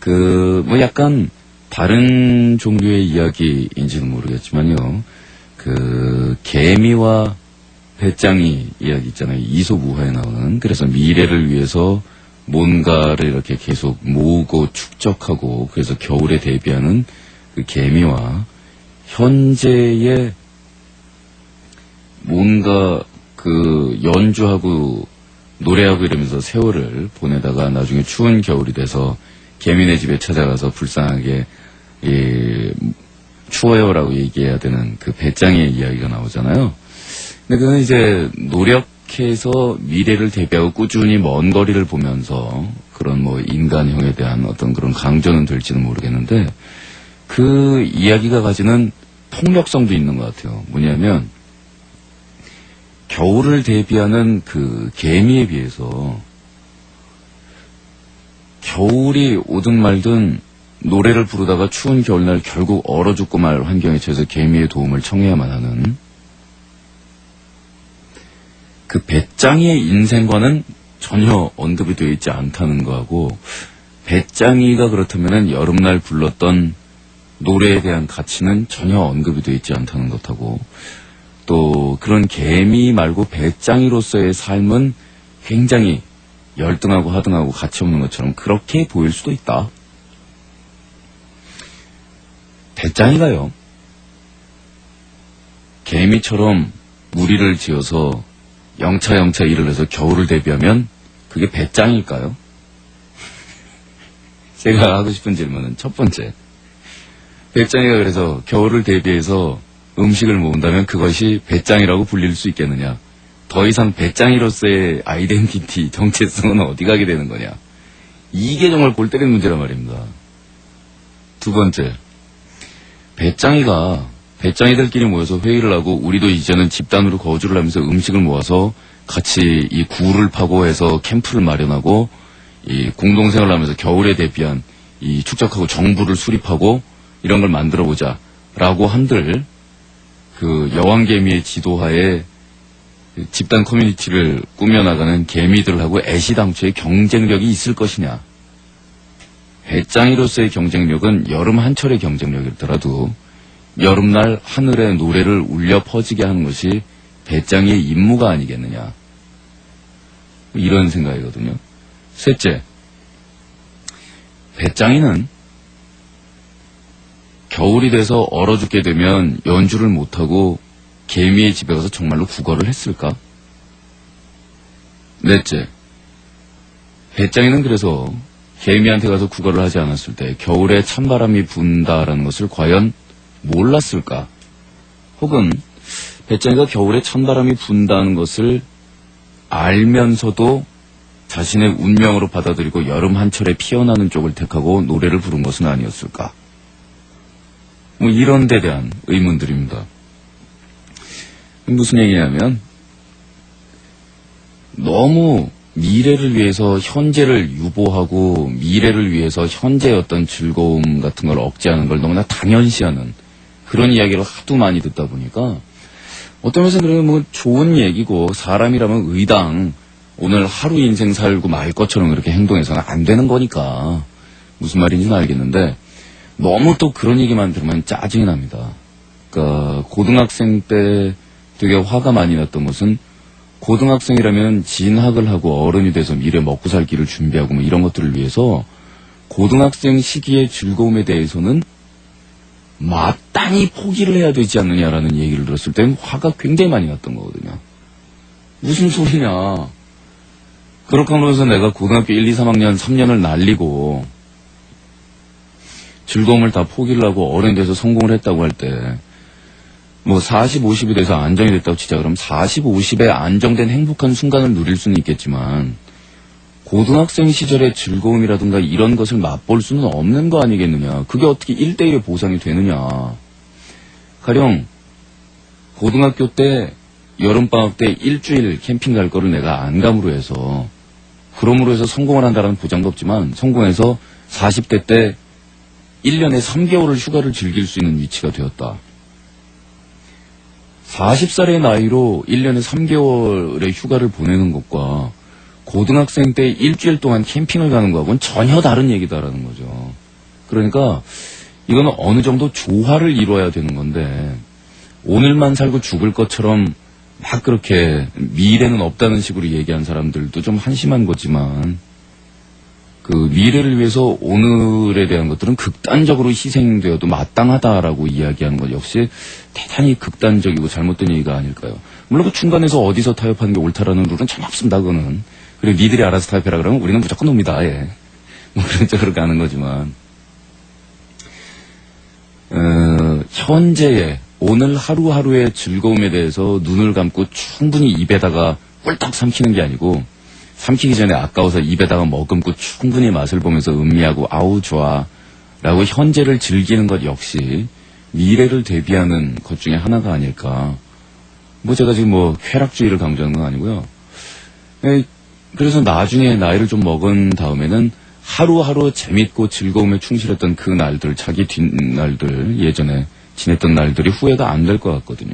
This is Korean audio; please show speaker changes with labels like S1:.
S1: 그, 뭐 약간 다른 종류의 이야기인지는 모르겠지만요. 그, 개미와 배짱이 이야기 있잖아요. 이솝우화에 나오는. 그래서 미래를 위해서 뭔가를 이렇게 계속 모으고 축적하고 그래서 겨울에 대비하는 그 개미와 현재의 뭔가 그 연주하고 노래하고 이러면서 세월을 보내다가 나중에 추운 겨울이 돼서 개미네 집에 찾아가서 불쌍하게 이 추워요라고 얘기해야 되는 그 배짱이의 이야기가 나오잖아요. 근데 그건 이제 노력해서 미래를 대비하고 꾸준히 먼 거리를 보면서 그런 뭐 인간형에 대한 어떤 그런 강조는 될지는 모르겠는데 그 이야기가 가지는 폭력성도 있는 것 같아요. 뭐냐면 겨울을 대비하는 그 개미에 비해서 겨울이 오든 말든 노래를 부르다가 추운 겨울날 결국 얼어 죽고 말 환경에 처해서 개미의 도움을 청해야만 하는 그 배짱이의 인생과는 전혀 언급이 되어 있지 않다는 거하고 배짱이가 그렇다면 여름날 불렀던 노래에 대한 가치는 전혀 언급이 되어 있지 않다는 것하고 또 그런 개미 말고 배짱이로서의 삶은 굉장히 열등하고 하등하고 가치 없는 것처럼 그렇게 보일 수도 있다. 배짱이가요. 개미처럼 무리를 지어서 영차영차 일을 해서 겨울을 대비하면 그게 배짱일까요? 제가 하고 싶은 질문은 첫 번째. 배짱이가 그래서 겨울을 대비해서 음식을 모은다면 그것이 배짱이라고 불릴 수 있겠느냐? 더 이상 배짱이로서의 아이덴티티, 정체성은 어디 가게 되는 거냐? 이게 정말 골 때리는 문제란 말입니다. 두 번째. 배짱이가 배짱이들끼리 모여서 회의를 하고 우리도 이제는 집단으로 거주를 하면서 음식을 모아서 같이 이 구를 파고 해서 캠프를 마련하고 이 공동생활을 하면서 겨울에 대비한 이 축적하고 정부를 수립하고 이런 걸 만들어 보자라고 한들 그 여왕개미의 지도하에 그 집단 커뮤니티를 꾸며나가는 개미들하고 애시당초의 경쟁력이 있을 것이냐. 배짱이로서의 경쟁력은 여름 한철의 경쟁력이더라도 여름날 하늘의 노래를 울려 퍼지게 하는 것이 배짱이의 임무가 아니겠느냐. 이런 생각이거든요. 셋째, 배짱이는 겨울이 돼서 얼어 죽게 되면 연주를 못하고 개미의 집에 가서 정말로 국어를 했을까? 넷째, 배짱이는 그래서 개미한테 가서 국어를 하지 않았을 때 겨울에 찬바람이 분다라는 것을 과연 몰랐을까? 혹은 배짱이가 겨울에 찬바람이 분다는 것을 알면서도 자신의 운명으로 받아들이고 여름 한철에 피어나는 쪽을 택하고 노래를 부른 것은 아니었을까? 뭐 이런 데 대한 의문들입니다. 무슨 얘기냐면 너무 미래를 위해서 현재를 유보하고 미래를 위해서 현재의 어떤 즐거움 같은 걸 억제하는 걸 너무나 당연시하는 그런 이야기를 하도 많이 듣다 보니까 어떤 면에서 그러면 뭐 좋은 얘기고 사람이라면 의당 오늘 하루 인생 살고 말 것처럼 그렇게 행동해서는 안 되는 거니까 무슨 말인지는 알겠는데 너무 또 그런 얘기만 들으면 짜증이 납니다. 그러니까 고등학생 때 되게 화가 많이 났던 것은 고등학생이라면 진학을 하고 어른이 돼서 미래 먹고 살 길을 준비하고 뭐 이런 것들을 위해서 고등학생 시기의 즐거움에 대해서는 마땅히 포기를 해야 되지 않느냐라는 얘기를 들었을 땐 화가 굉장히 많이 났던 거거든요. 무슨 소리냐. 그렇게 하면서 내가 고등학교 1, 2, 3학년 3년을 날리고 즐거움을 다 포기를 하고 어른 돼서 성공을 했다고 할 때, 뭐 40, 50이 돼서 안정이 됐다고 치자. 그럼 40, 50에 안정된 행복한 순간을 누릴 수는 있겠지만, 고등학생 시절의 즐거움이라든가 이런 것을 맛볼 수는 없는 거 아니겠느냐. 그게 어떻게 1대1의 보상이 되느냐. 가령, 고등학교 때, 여름방학 때 일주일 캠핑 갈 거를 내가 안 감으로 해서, 그럼으로 해서 성공을 한다는 보장도 없지만, 성공해서 40대 때 1년에 3개월을 휴가를 즐길 수 있는 위치가 되었다. 40살의 나이로 1년에 3개월의 휴가를 보내는 것과 고등학생 때 일주일 동안 캠핑을 가는 거하고는 전혀 다른 얘기다라는 거죠. 그러니까 이거는 어느 정도 조화를 이루어야 되는 건데 오늘만 살고 죽을 것처럼 막 그렇게 미래는 없다는 식으로 얘기한 사람들도 좀 한심한 거지만 그 미래를 위해서 오늘에 대한 것들은 극단적으로 희생되어도 마땅하다라고 이야기하는 것 역시 대단히 극단적이고 잘못된 얘기가 아닐까요? 물론 그 중간에서 어디서 타협하는 게 옳다라는 룰은 전혀 없습니다. 그거는 그리고 니들이 알아서 타협해라 그러면 우리는 무조건 놉니다. 예. 뭐 그런 쪽으로 가는 거지만 어, 현재의 오늘 하루하루의 즐거움에 대해서 눈을 감고 충분히 입에다가 꿀떡 삼키는 게 아니고 삼키기 전에 아까워서 입에다가 머금고 충분히 맛을 보면서 음미하고 아우 좋아. 라고 현재를 즐기는 것 역시 미래를 대비하는 것 중에 하나가 아닐까. 뭐 제가 지금 뭐 쾌락주의를 강조하는 건 아니고요. 에, 그래서 나중에 나이를 좀 먹은 다음에는 하루하루 재밌고 즐거움에 충실했던 그 날들, 자기 뒷날들, 예전에 지냈던 날들이 후회가 안 될 것 같거든요.